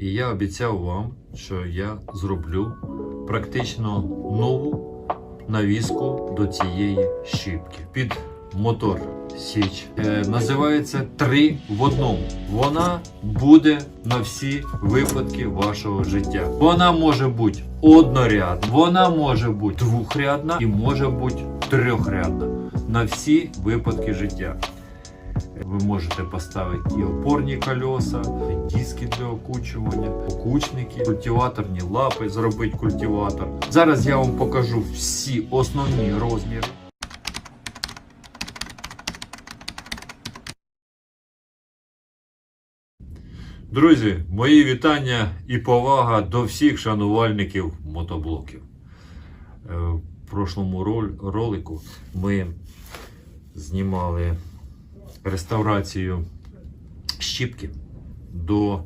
І я обіцяв вам, що я зроблю практично нову навіску до цієї щіпки під мотор Січ. Е, називається три в одному. Вона буде на всі випадки вашого життя. Вона може бути однорядна, вона може бути двохрядна і може бути трьохрядна на всі випадки життя. Ви можете поставити і опорні колеса, і диски для окучування, окучники, культиваторні лапи, зробити культиватор. Зараз я вам покажу всі основні розміри. Друзі, мої вітання і повага до всіх шанувальників мотоблоків. Е, В прошлому ролику ми знімали реставрацію щіпки до